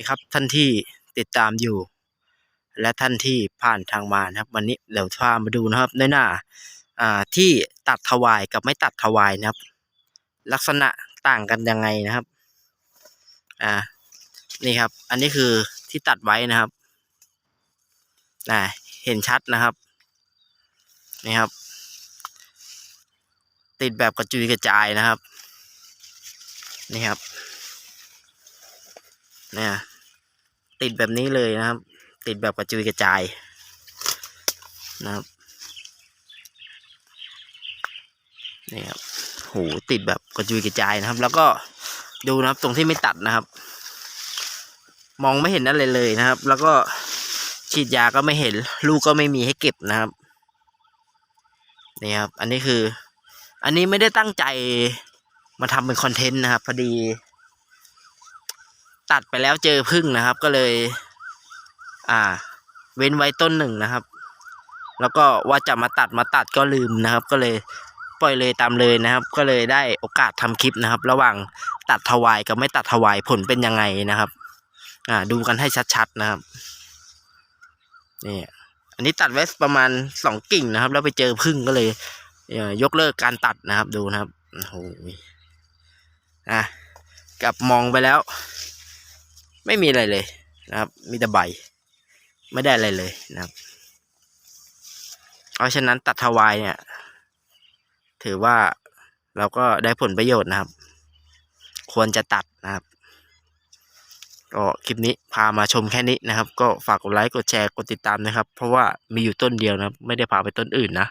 นี่ครับท่านที่ติดตามอยู่ และท่านที่ผ่านทางมานะครับ วันนี้เดี๋ยวพามาดูนะครับในหน้าอ่าที่ตัดถวายกับไม่ตัดถวายนะครับ ลักษณะต่างกันยังไงนะครับอ่านี่ครับ อันนี้คือที่ตัดไว้นะครับอ่าเห็นชัดนะครับนี่ครับ ติดแบบกระจุยกระจายนะครับนี่ครับเนี่ย ติดแบบนี้เลยนะครับ ติดแบบกระจุยกระจายนะครับนี่ครับโหติดแบบกระจุยกระจายนะครับ แล้วก็ดูนะครับตรงที่ไม่ตัดนะครับ มองไม่เห็นอะไรเลยนะครับ แล้วก็ฉีดยาก็ไม่เห็น ลูกก็ไม่มีให้เก็บนะครับนี่ครับ อันนี้คือ อันนี้ไม่ได้ตั้งใจมาทำเป็นคอนเทนต์นะครับ พอดี ตัดไปแล้วเจอพึ่งนะครับ ก็เลย อ่า เว้นไว้ต้นหนึ่งนะครับ แล้วก็ว่าจะมาตัดมาตัดก็ลืมนะครับ ก็เลยปล่อยเลยตามเลยนะครับ ก็เลยได้โอกาสทำคลิปนะครับ ระหว่างตัดถวายกับไม่ตัดถวายผลเป็นยังไงนะครับ อ่า ดูกันให้ชัดๆนะครับนี่อันนี้ตัดไว้ประมาณสองกิ่งนะครับ แล้วไปเจอพึ่งก็เลยยกเลิกการตัดนะครับดูนะครับโอ้โหอะกลับมองไปแล้ว ไม่มีอะไรเลยนะครับ มีแต่ใบ ไม่ได้อะไรเลยนะครับ เพราะฉะนั้นตัดทวายเนี่ย ถือว่าเราก็ได้ผลประโยชน์นะครับ ควรจะตัดนะครับ ก็คลิปนี้พามาชมแค่นี้นะครับ ก็ฝากกดไลค์กดแชร์กดติดตามนะครับ เพราะว่ามีอยู่ต้นเดียวนะครับ ไม่ได้พาไปต้นอื่นนะ